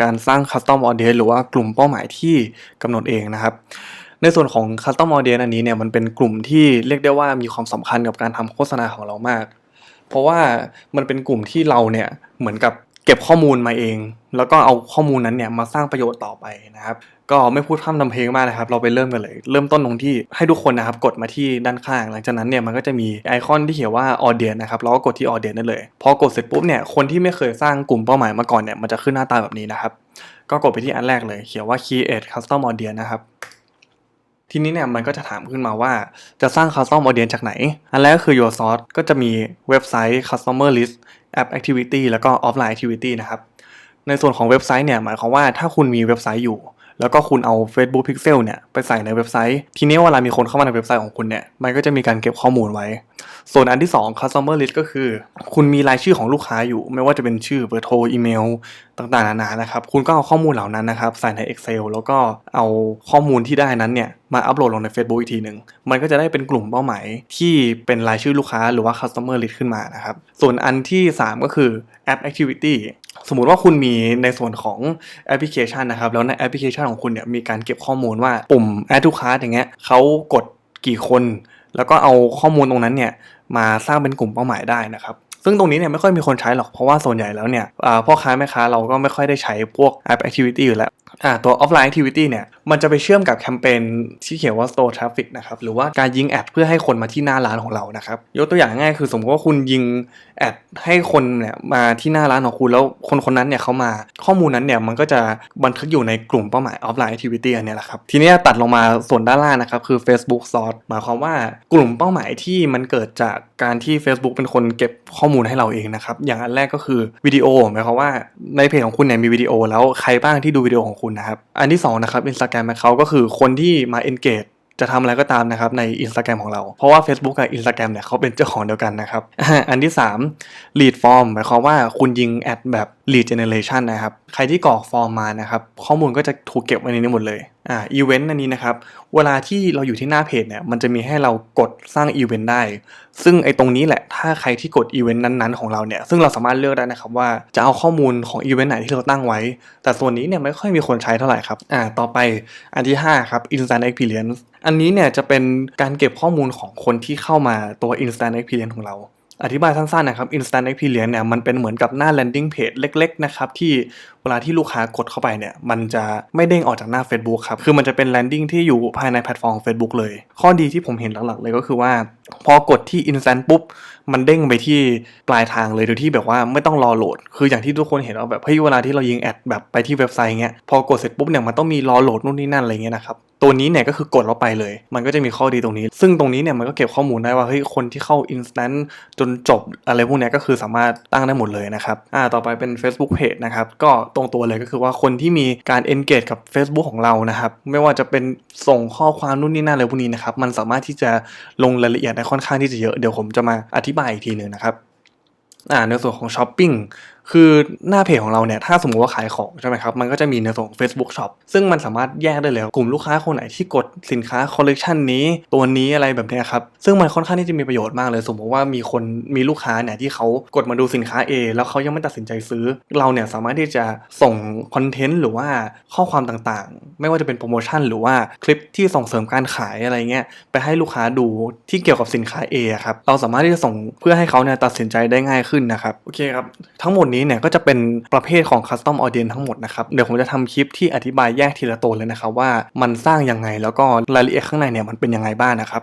การสร้าง Custom Audience หรือว่ากลุ่มเป้าหมายที่กำหนดเองนะครับ ในส่วนของ Custom Audience อันนี้เนี่ยมันเป็นกลุ่มที่เรียกได้ว่ามีความสำคัญกับการทำโฆษณาของเรามาก เพราะว่ามันเป็นกลุ่มที่เราเนี่ยเหมือนกับ เก็บข้อมูลมาเอง แล้วก็เอาข้อมูลนั้นเนี่ยมาสร้างประโยชน์ต่อไปนะครับก็ไม่พูดพร่ำทำเพลงมากนะครับ เราไปเริ่มกันเลย เริ่มต้นตรงที่ให้ทุกคนนะครับกดมาที่ด้านข้าง หลังจากนั้นเนี่ยมันก็จะมีไอคอนที่เขียนว่า audience นะครับเราก็กดที่ audience ได้เลย พอกดเสร็จปุ๊บเนี่ยคนที่ไม่เคยสร้างกลุ่มเป้าหมายมาก่อนเนี่ยมันจะขึ้นหน้าตาแบบนี้นะครับ ก็กดไปที่อันแรกเลย เขียนว่า create custom audience นะครับ ทีนี้เนี่ยมันก็จะถามขึ้นมาว่าจะสร้าง custom audience จากไหน อันแรกก็คือ your source ก็จะมีเว็บไซต์ customer list app activity แล้วก็ offline activity นะครับ ในส่วนของเว็บไซต์เนี่ยหมายความว่าถ้าคุณมีเว็บไซต์อยู่ แล้วก็คุณเอา Facebook Pixel เนี่ยไปใส่ในเว็บไซต์ ทีนี้เวลามีคนเข้ามาในเว็บไซต์ของคุณเนี่ยมันก็จะมีการเก็บข้อมูลไว้ ส่วนอันที่ 2 customer list ก็คือ คุณมีรายชื่อของลูกค้าอยู่ ไม่ว่าจะเป็นชื่อเบอร์โทรอีเมล ต่างๆนานานะครับ คุณก็เอาข้อมูลเหล่านั้นนะครับ ใส่ใน Excel แล้วก็เอาข้อมูลที่ได้นั้นเนี่ย มาอัปโหลดลงใน Facebook อีกทีหนึ่งมันก็จะได้เป็นกลุ่มเป้าหมายที่เป็นรายชื่อลูกค้าหรือว่า customer list ขึ้นมานะครับ ส่วนอันที่ 3 ก็คือ app activity สมมุติว่าคุณมีในส่วนของแอปพลิเคชันนะครับ แล้วในแอปพลิเคชันของคุณเนี่ยมีการเก็บข้อมูลว่าปุ่ม add to cart อย่างเงี้ยเขากดกี่คน แล้วก็เอาข้อมูลตรงนั้นเนี่ย มาสร้างเป็นกลุ่มเป้าหมายได้นะครับ ซึ่งตรงนี้เนี่ยไม่ค่อยมีคนใช้หรอกเพราะว่าส่วนใหญ่แล้วเนี่ยพ่อค้าแม่ค้าเราก็ไม่ค่อยได้ใช้พวกแอป activity อยู่แล้วตัว offline activity เนี่ยมันจะไปเชื่อมกับแคมเปญที่เขียนว่า store traffic นะครับหรือว่าการยิงแอดเพื่อให้คนมาที่หน้าร้านของเรานะครับยกตัวอย่างง่ายคือสมมติว่าคุณยิงแอดให้คนเนี่ยมาที่หน้าร้านของคุณแล้วคนคนนั้นเนี่ยเขามาข้อมูลนั้นเนี่ยมันก็จะบันทึกอยู่ในกลุ่มเป้าหมาย offline activity อันเนี้ยแหละครับทีนี้ตัดลงมาส่วนด้านล่างนะครับคือ Facebook source หมายความว่ากลุ่มเป้าหมายที่มันเกิดจากการที่ Facebook เป็นคนเก็บข้อมูลให้เราเองนะครับ อย่างอันแรกก็คือวิดีโอหมายความว่าในเพจของคุณเนี่ยมีวิดีโอแล้วใครบ้างที่ดูวิดีโอของคุณนะครับ อันที่สองนะครับ Instagram account ก็คือคนที่มา engage จะทำอะไรก็ตามนะครับใน Instagram ของเรา เพราะว่า Facebook กับ Instagram เนี่ยเขาเป็นเจ้าของเดียวกันนะครับ อันที่ 3 lead form หมายความว่าคุณยิงแอดแบบ lead generation นะครับ ใครที่กรอกฟอร์มมานะครับ ข้อมูลก็จะถูกเก็บไว้ในนี้หมดเลย อ่า event อันนี้นะครับ เวลาที่เราอยู่ที่หน้าเพจเนี่ยมันจะมีให้เรากดสร้าง event ได้ ซึ่งไอ้ตรงนี้แหละ ถ้าใครที่กด event นั้นๆของเราเนี่ย ซึ่งเราสามารถเลือกได้นะครับว่าจะเอาข้อมูลของ event ไหนที่เราตั้งไว้ แต่ส่วนนี้เนี่ยไม่ค่อยมีคนใช้เท่าไหร่ครับอ่าต่อไปอันที่ห้าครับ instant experience อันนี้เนี่ยจะเป็นการเก็บข้อมูลของคนที่เข้ามาตัว instant experience ของเรา อธิบายสั้นๆนะครับ instant experience เนี่ยมันเป็นเหมือนกับหน้า landing page เล็กๆนะครับที่เวลาที่ลูกค้ากดเข้าไปเนี่ยมันจะไม่เด้งออกจากหน้า Facebook ครับ คือมันจะเป็น landing ที่อยู่ภายในแพลตฟอร์ม Facebook เลย ข้อดีที่ผมเห็นหลักๆเลยก็คือว่า พอกดที่ instant ปุ๊บ มันเด้งไปที่ปลายทางเลยโดยที่แบบว่าไม่ต้องรอโหลด คืออย่างที่ทุกคนเห็นว่าแบบเฮ้ยเวลาที่เรายิงแอดแบบไปที่เว็บไซต์เงี้ยพอกดเสร็จปุ๊บเนี่ยมันต้องมีรอโหลดนู่นนี่นั่นอะไรเงี้ยนะครับ ตัวนี้เนี่ยก็คือกดเราไปเลย มันก็จะมีข้อดีตรงนี้ ซึ่งตรงนี้เนี่ยมันก็เก็บข้อมูลได้ว่าเฮ้ยคนที่เข้า instant จนจบอะไรพวกนี้ก็คือสามารถตั้งได้หมดเลยนะครับอ่าต่อไปเป็น Facebook Page นะครับก็ตรงตัวเลยก็คือว่าคนที่มีการ engage กับ Facebook ของเรานะครับไม่ว่าจะเป็นส่งข้อความนู่นนี่นั่นอะไรพวกนี้นะครับมันสามารถที่จะลงรายละเอียดได้ค่อนข้างที่จะเยอะเดี๋ยวผมจะมาอธิบายอีกทีหนึ่งนะครับอ่าในส่วนของช้อปปิ้ง คือหน้าเพจของเราเนี่ยถ้าสมมติว่าขายของใช่ไหมครับมันก็จะมีในส่วนของ Facebook Shop ซึ่งมันสามารถแยกได้เลยกลุ่มลูกค้าคนไหนที่กดสินค้าคอลเลกชันนี้ตัวนี้อะไรแบบนี้ครับซึ่งมันค่อนข้างที่จะมีประโยชน์มากเลย สมมติว่ามีคนมีลูกค้าเนี่ยที่เขากดมาดูสินค้า A แล้วเขายังไม่ตัดสินใจซื้อ เราเนี่ยสามารถที่จะส่งคอนเทนต์หรือว่าข้อความต่างๆ ไม่ว่าจะเป็นโปรโมชั่นหรือว่าคลิปที่ส่งเสริมการขายอะไรเงี้ยไปให้ลูกค้าดูที่เกี่ยวกับสินค้า A อครับเราสามารถที่จะส่งเพื่อให้เขาเนี่ยตัดสินใจได้ง่ายขึ้นนะครับโอเคครับทั้งหมดนเนี่ยก็จะเป็นประเภทของ Custom Audience ทั้งหมดนะครับ เดี๋ยวผมจะทำคลิปที่อธิบายแยกทีละตัวเลยนะครับว่ามันสร้างยังไงแล้วก็รายละเอียดข้างในเนี่ยมันเป็นยังไงบ้างนะครับ